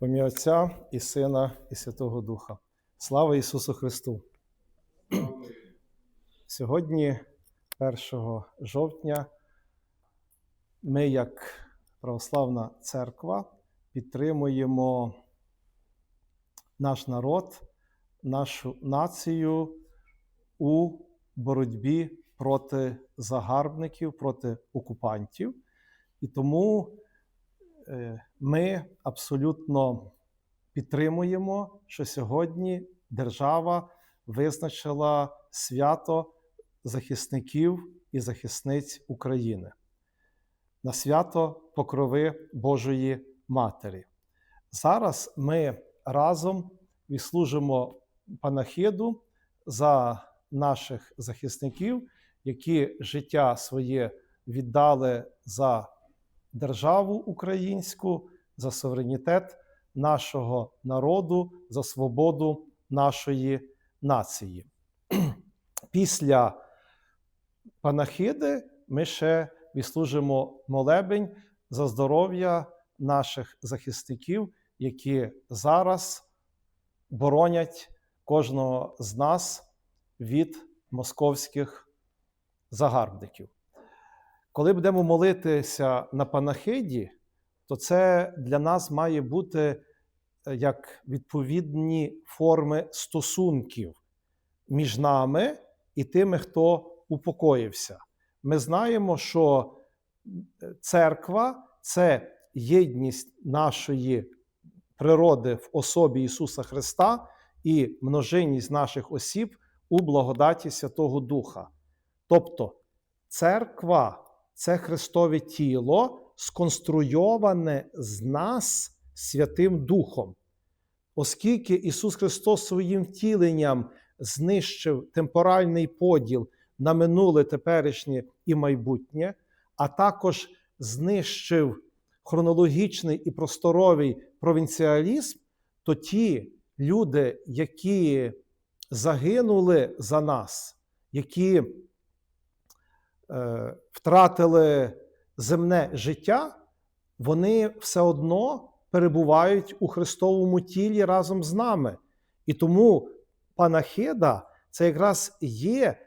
В ім'я Отця і Сина, і Святого Духа. Слава Ісусу Христу! Сьогодні, 1 жовтня, ми, як Православна Церква, підтримуємо наш народ, нашу націю у боротьбі проти загарбників, проти окупантів. І тому е, ми абсолютно підтримуємо, що сьогодні держава визначила свято захисників і захисниць України на свято Покрови Божої Матері. Зараз ми разом відслужимо панахиду за наших захисників, які життя своє віддали за державу українську, за суверенітет нашого народу, за свободу нашої нації. Після панахиди ми ще відслужимо молебень за здоров'я наших захисників, які зараз боронять кожного з нас від московських загарбників. Коли будемо молитися на панахиді, то це для нас має бути як відповідні форми стосунків між нами і тими, хто упокоївся. Ми знаємо, що церква це єдність нашої природи в особі Ісуса Христа і множинність наших осіб у благодаті Святого Духа. Тобто церква це Христове тіло, сконструйоване з нас Святим Духом. Оскільки Ісус Христос своїм втіленням знищив темпоральний поділ на минуле, теперішнє і майбутнє, а також знищив хронологічний і просторовий провінціалізм, то ті люди, які загинули за нас, які е, втратили земне життя, вони все одно перебувають у Христовому тілі разом з нами. І тому панахида це якраз є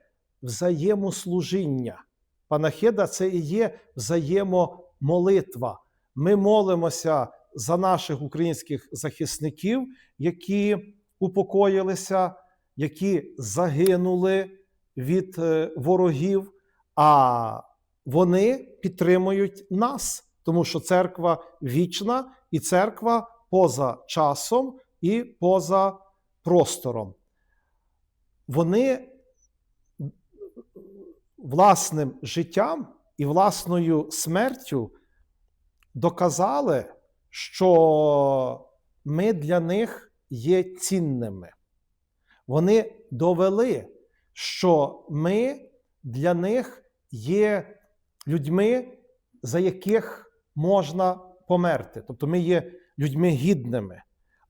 взаємослужіння. Панахида це і є взаємомолитва. Ми молимося за наших українських захисників, які упокоїлися, які загинули від е, ворогів, а вони підтримують нас, тому що церква вічна і церква поза часом і поза простором. Вони власним життям і власною смертю доказали, що ми для них є цінними. Вони довели, що ми для них є людьми, за яких можна померти. Тобто ми є людьми гідними.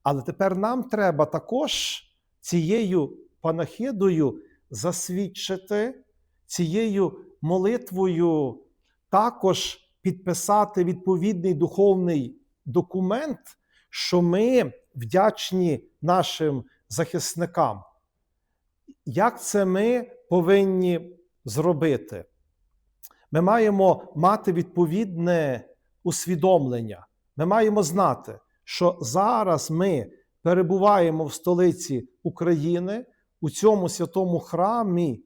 Але тепер нам треба також цією панахидою засвідчити, цією молитвою також підписати відповідний духовний документ, що ми вдячні нашим захисникам. Як це ми повинні зробити? Ми маємо мати відповідне усвідомлення. Ми маємо знати, що зараз ми перебуваємо в столиці України у цьому святому храмі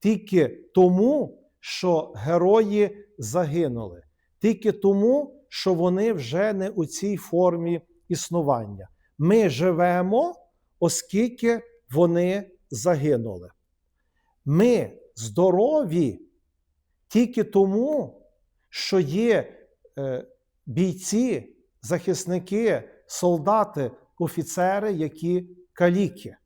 тільки тому, що герої загинули, тільки тому, що вони вже не у цій формі існування. Ми живемо, оскільки вони загинули. Ми здорові тільки тому, що є е, бійці, захисники, солдати, офіцери, які каліки.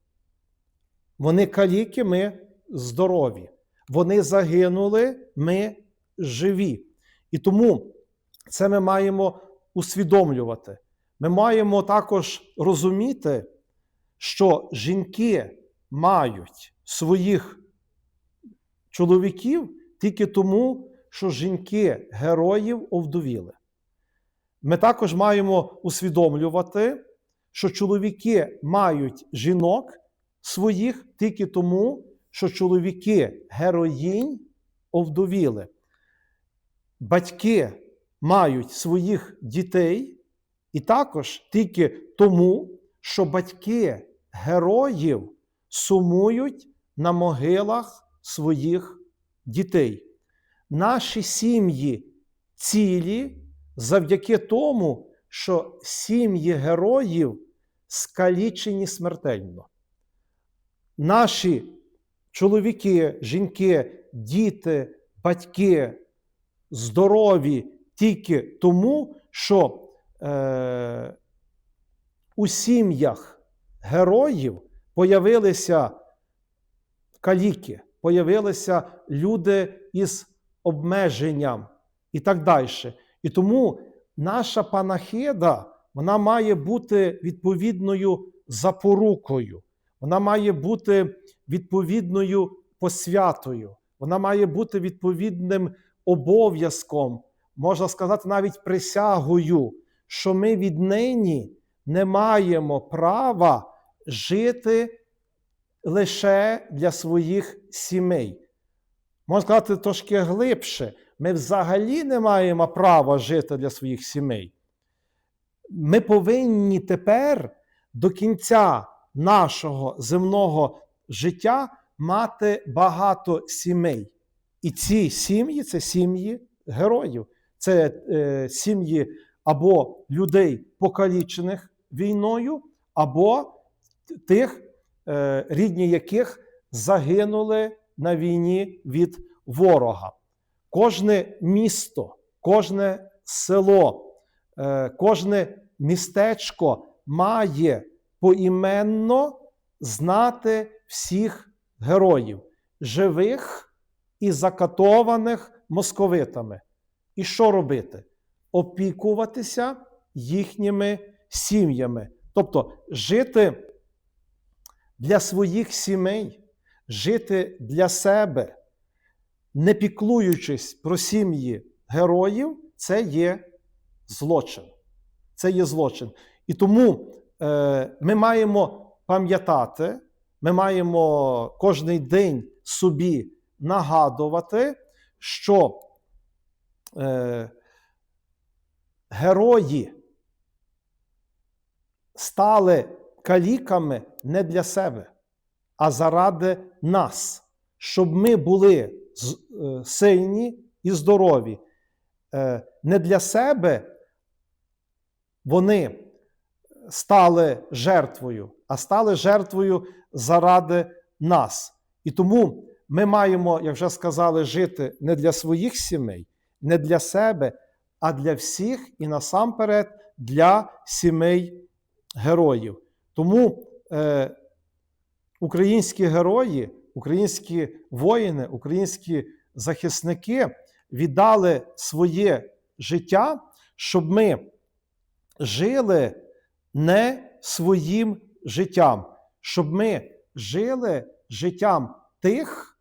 Вони каліки, ми здорові. Вони загинули, ми живі. І тому це ми маємо усвідомлювати. Ми маємо також розуміти, що жінки мають своїх чоловіків тільки тому, що жінки героїв овдовіли. Ми також маємо усвідомлювати, що чоловіки мають жінок своїх тільки тому, що чоловіки героїнь овдовіли. Батьки мають своїх дітей, і також тільки тому, що батьки героїв сумують на могилах своїх дітей. Наші сім'ї цілі завдяки тому, що сім'ї героїв скалічені смертельно. Наші чоловіки, жінки, діти, батьки здорові тільки тому, що е, у сім'ях героїв появилися каліки, появилися люди із обмеженням і так далі. І тому наша панахида вона має бути відповідною запорукою, вона має бути відповідною посвятою, вона має бути відповідним обов'язком, можна сказати, навіть присягою, що ми віднині не маємо права жити лише для своїх сімей. Можна сказати, трошки глибше. Ми взагалі не маємо права жити для своїх сімей. Ми повинні тепер до кінця нашого земного життя мати багато сімей. І ці сім'ї це сім'ї героїв, це е, сім'ї або людей, покалічених війною, або тих, рідні яких загинули на війні від ворога. Кожне місто, кожне село, е, кожне містечко має поіменно знати всіх героїв, живих і закатованих московитами. І що робити? Опікуватися їхніми сім'ями. Тобто жити для своїх сімей, жити для себе, не піклуючись про сім'ї героїв, це є злочин. Це є злочин. І тому е, ми маємо пам'ятати, ми маємо кожний день собі нагадувати, що е, герої стали каліками не для себе, а заради нас, щоб ми були е, сильні і здорові. Е, Не для себе вони стали жертвою, а стали жертвою заради нас. І тому ми маємо, як вже сказали, жити не для своїх сімей, не для себе, а для всіх і насамперед для сімей героїв. Тому е, українські герої, українські воїни, українські захисники віддали своє життя, щоб ми жили не своїм життям, щоб ми жили життям тих,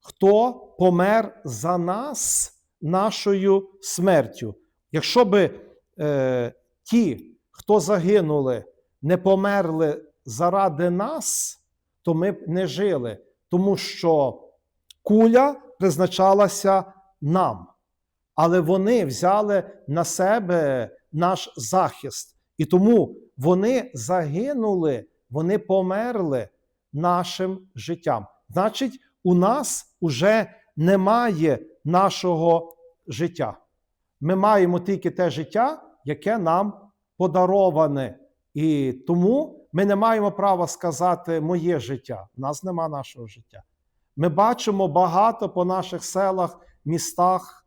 хто помер за нас нашою смертю. Якщо би е, ті, хто загинули, не померли заради нас, то ми б не жили, тому що куля призначалася нам. Але вони взяли на себе наш захист. І тому вони загинули, вони померли нашим життям. Значить, у нас уже немає нашого життя. Ми маємо тільки те життя, яке нам подароване. І тому ми не маємо права сказати моє життя. У нас нема нашого життя. Ми бачимо багато по наших селах, містах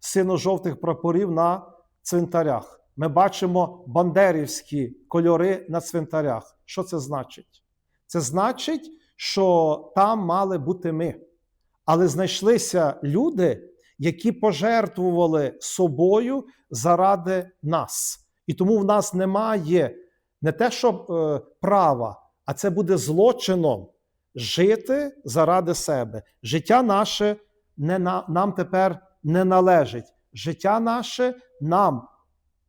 сино-жовтих прапорів на цвинтарях. Ми бачимо бандерівські кольори на цвинтарях. Що це значить? Це значить, що там мали бути ми. Але знайшлися люди, які пожертвували собою заради нас. І тому в нас немає не те, що е, права, а це буде злочином жити заради себе. Життя наше не на, нам тепер не належить. Життя наше нам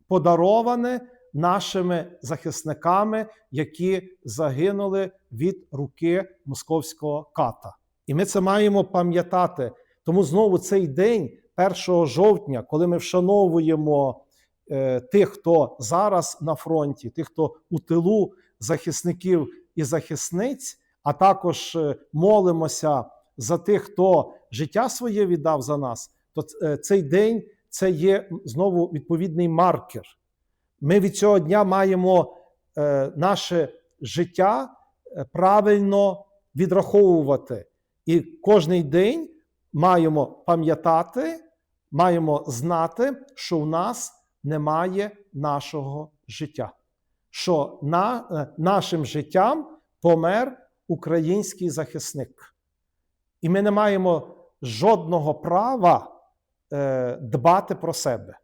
подароване нашими захисниками, які загинули від руки московського ката. І ми це маємо пам'ятати. Тому знову цей день, 1 жовтня, коли ми вшановуємо тих, хто зараз на фронті, тих, хто у тилу захисників і захисниць, а також е, молимося за тих, хто життя своє віддав за нас, то е, цей день це є знову відповідний маркер. Ми від цього дня маємо е, наше життя е, правильно відраховувати. І кожний день маємо пам'ятати, маємо знати, що в нас немає нашого життя. Що на, е, нашим життям помер український захисник. І ми не маємо жодного права е, дбати про себе.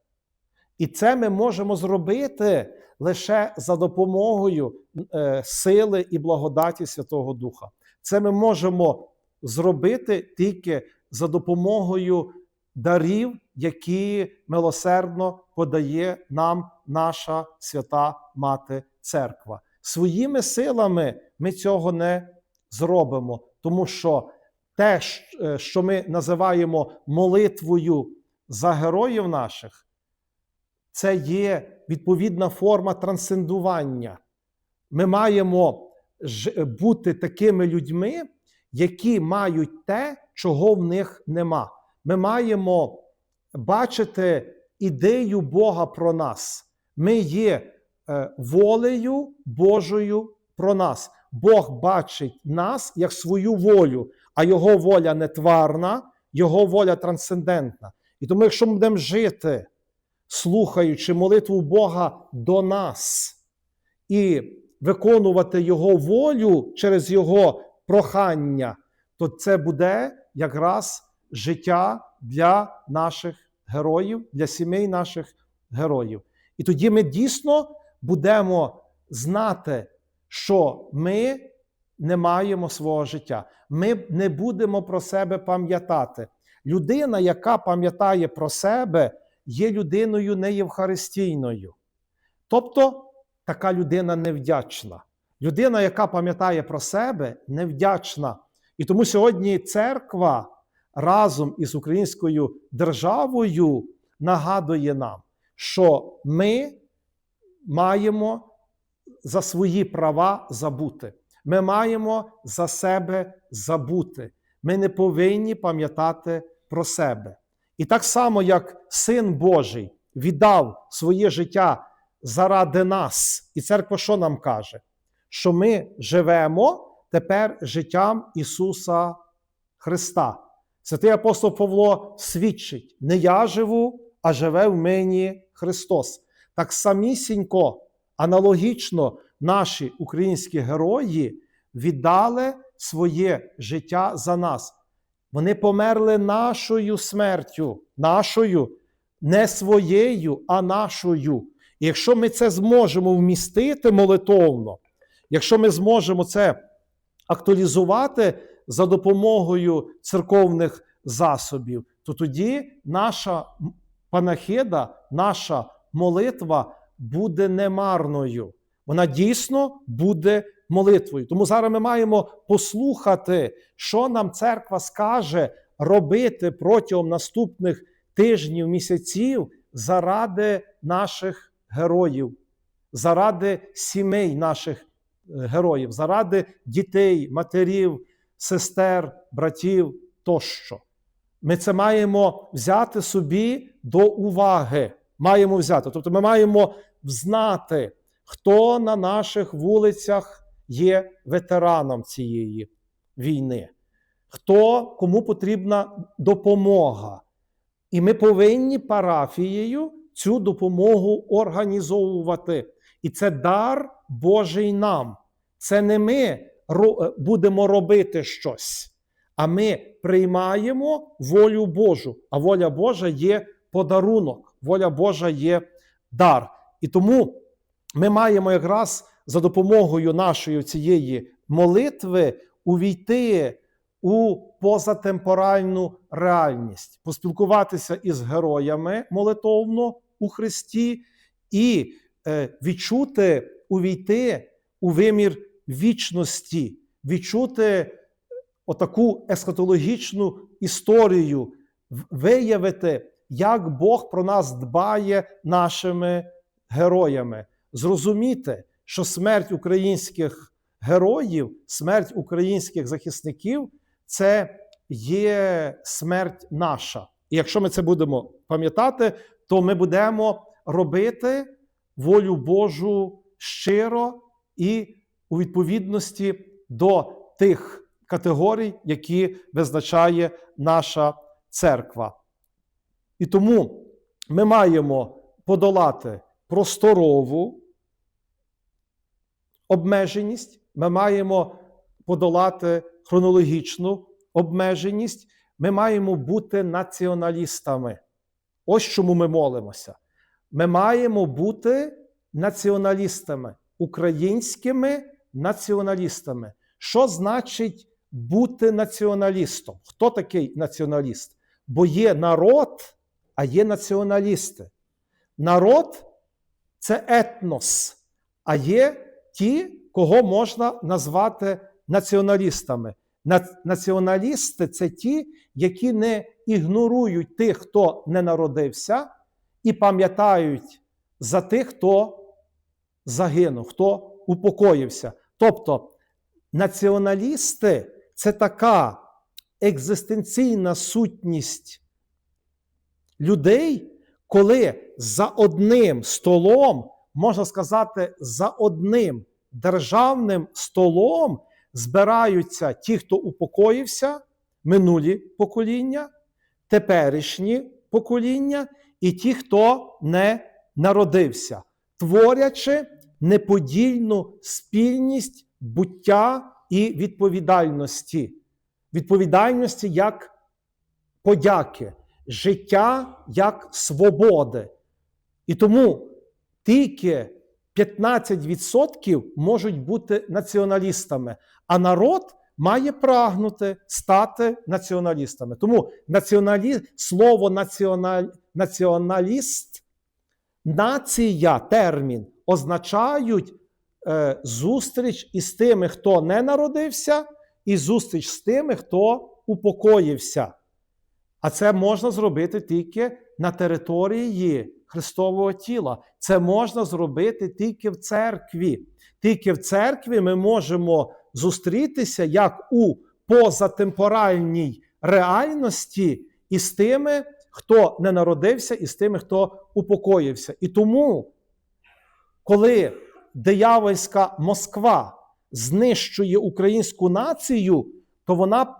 І це ми можемо зробити лише за допомогою е, сили і благодаті Святого Духа. Це ми можемо зробити тільки за допомогою дарів, які милосердно подає нам наша свята Мати Церква. Своїми силами ми цього не зробимо, тому що те, е, що ми називаємо молитвою за героїв наших, це є відповідна форма трансцендування. Ми маємо бути такими людьми, які мають те, чого в них нема. Ми маємо бачити ідею Бога про нас. Ми є е, волею Божою про нас. Бог бачить нас як свою волю, а Його воля не тварна, Його воля трансцендентна. І тому, якщо ми будемо жити, слухаючи молитву Бога до нас і виконувати Його волю через Його прохання, то це буде якраз життя для наших героїв, для сімей наших героїв. І тоді ми дійсно будемо знати, що ми не маємо свого життя. Ми не будемо про себе пам'ятати. Людина, яка пам'ятає про себе, є людиною неєвхаристійною. Тобто така людина невдячна. Людина, яка пам'ятає про себе, невдячна. І тому сьогодні церква разом із українською державою нагадує нам, що ми маємо за свої права забути. Ми маємо за себе забути. Ми не повинні пам'ятати про себе. І так само, як Син Божий віддав своє життя заради нас, і церква що нам каже? Що ми живемо тепер життям Ісуса Христа. Святий апостол Павло свідчить: не я живу, а живе в мені Христос. Так самісінько, аналогічно, наші українські герої віддали своє життя за нас. Вони померли нашою смертю, нашою, не своєю, а нашою. І якщо ми це зможемо вмістити молитовно, якщо ми зможемо це актуалізувати за допомогою церковних засобів, то тоді наша панахида, наша молитва буде немарною. Вона дійсно буде молитвою. Тому зараз ми маємо послухати, що нам церква скаже робити протягом наступних тижнів, місяців заради наших героїв, заради сімей наших е, героїв, заради дітей, матерів, сестер, братів тощо. Ми це маємо взяти собі до уваги. Маємо взяти. Тобто ми маємо знати, хто на наших вулицях є ветераном цієї війни, хто кому потрібна допомога. І ми повинні парафією цю допомогу організовувати. І це дар Божий нам. Це не ми будемо робити щось, а ми приймаємо волю Божу. А воля Божа є подарунок, воля Божа є дар. І тому ми маємо якраз за допомогою нашої цієї молитви увійти у позатемпоральну реальність, поспілкуватися із героями молитовно у Христі і е, відчути, увійти у вимір вічності, відчути отаку ескатологічну історію, виявити, як Бог про нас дбає нашими героями, зрозуміти, що смерть українських героїв, смерть українських захисників це є смерть наша. І якщо ми це будемо пам'ятати, то ми будемо робити волю Божу щиро і у відповідності до тих категорій, які визначає наша церква. І тому ми маємо подолати просторову обмеженість, ми маємо подолати хронологічну обмеженість, ми маємо бути націоналістами. Ось чому ми молимося. Ми маємо бути націоналістами, українськими націоналістами. Що значить бути націоналістом? Хто такий націоналіст? Бо є народ, а є націоналісти. Народ це етнос, а є ті, кого можна назвати націоналістами. Націоналісти це ті, які не ігнорують тих, хто не народився, і пам'ятають за тих, хто загинув, хто упокоївся. Тобто націоналісти це така екзистенційна сутність людей, коли за одним столом, можна сказати, за одним державним столом збираються ті, хто упокоївся, минулі покоління, теперішні покоління і ті, хто не народився, творячи неподільну спільність буття і відповідальності. Відповідальності як подяки, життя як свободи. І тому тільки 15% можуть бути націоналістами, а народ має прагнути стати націоналістами. Тому націоналі... слово національ... націоналіст, нація, термін означають е, зустріч із тими, хто не народився, і зустріч з тими, хто упокоївся. А це можна зробити тільки на території Христового тіла. Це можна зробити тільки в церкві. Тільки в церкві ми можемо зустрітися як у позатемпоральній реальності із тими, хто не народився, і з тими, хто упокоївся. І тому, коли диявольська Москва знищує українську націю, то вона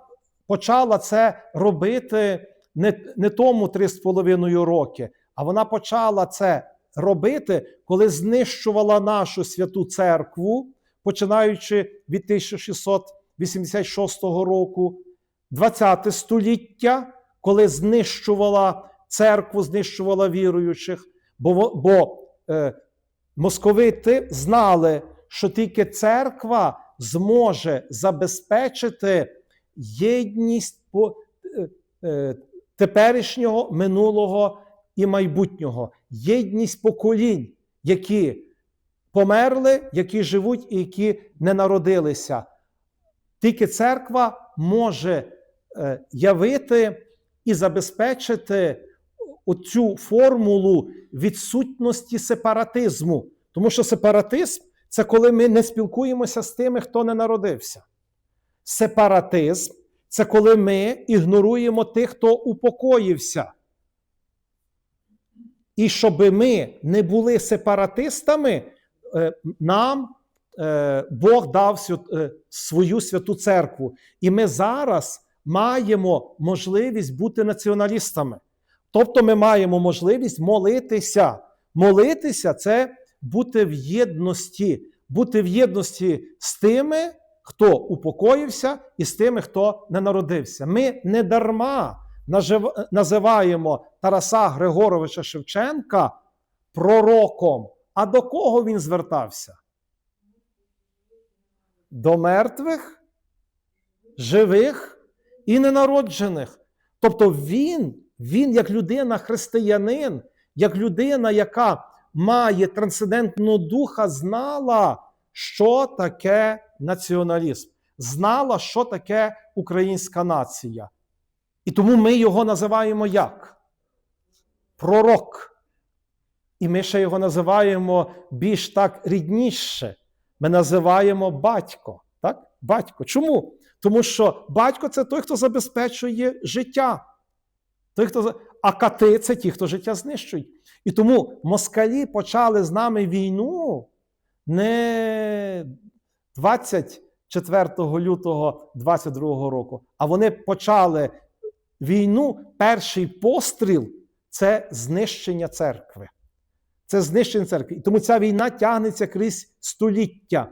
почала це робити не, не тому 3,5 роки, а вона почала це робити, коли знищувала нашу святу церкву, починаючи від 1686 року, 20 століття, коли знищувала церкву, знищувала віруючих, бо, бо е, московити знали, що тільки церква зможе забезпечити єдність по, е, е, теперішнього, минулого і майбутнього, єдність поколінь, які померли, які живуть і які не народилися. Тільки церква може е, явити і забезпечити оцю формулу відсутності сепаратизму. Тому що сепаратизм це коли ми не спілкуємося з тими, хто не народився. Сепаратизм це коли ми ігноруємо тих, хто упокоївся. І щоб ми не були сепаратистами, е, нам е, Бог дав е, свою святу церкву. І ми зараз маємо можливість бути націоналістами. Тобто ми маємо можливість молитися. Молитися це бути в єдності, бути в єдності з тими, хто упокоївся, і з тими, хто не народився. Ми не дарма називаємо Тараса Григоровича Шевченка пророком. А до кого він звертався? До мертвих, живих і ненароджених. Тобто він, він як людина, християнин, як людина, яка має трансцендентного духа, знала, що таке націоналізм, знала, що таке українська нація. І тому ми його називаємо як? Пророк. І ми ще його називаємо більш так рідніше. Ми називаємо батько. Так? Батько. Чому? Тому що батько це той, хто забезпечує життя. Той, хто... А кати це ті, хто життя знищують. І тому москалі почали з нами війну не 24 лютого 22 року, а вони почали війну. Перший постріл це знищення церкви. Це знищення церкви. І тому ця війна тягнеться крізь століття.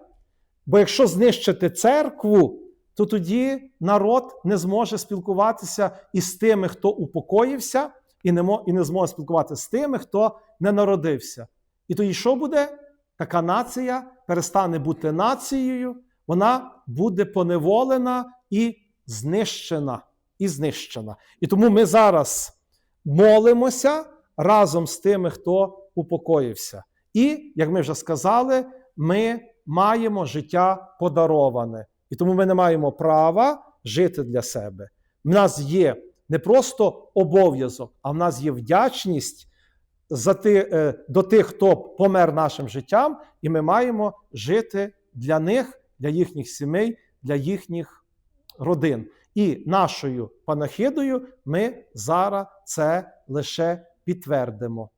Бо якщо знищити церкву, то тоді народ не зможе спілкуватися із тими, хто упокоївся, і не, і не зможе спілкуватися з тими, хто не народився. І тоді що буде? Така нація перестане бути нацією, вона буде поневолена і знищена. І знищена. І тому ми зараз молимося разом з тими, хто упокоївся. І, як ми вже сказали, ми маємо життя подароване. І тому ми не маємо права жити для себе. В нас є не просто обов'язок, а в нас є вдячність за ти, е, до тих, хто помер нашим життям, і ми маємо жити для них, для їхніх сімей, для їхніх родин. І нашою панахидою ми зараз це лише підтвердимо.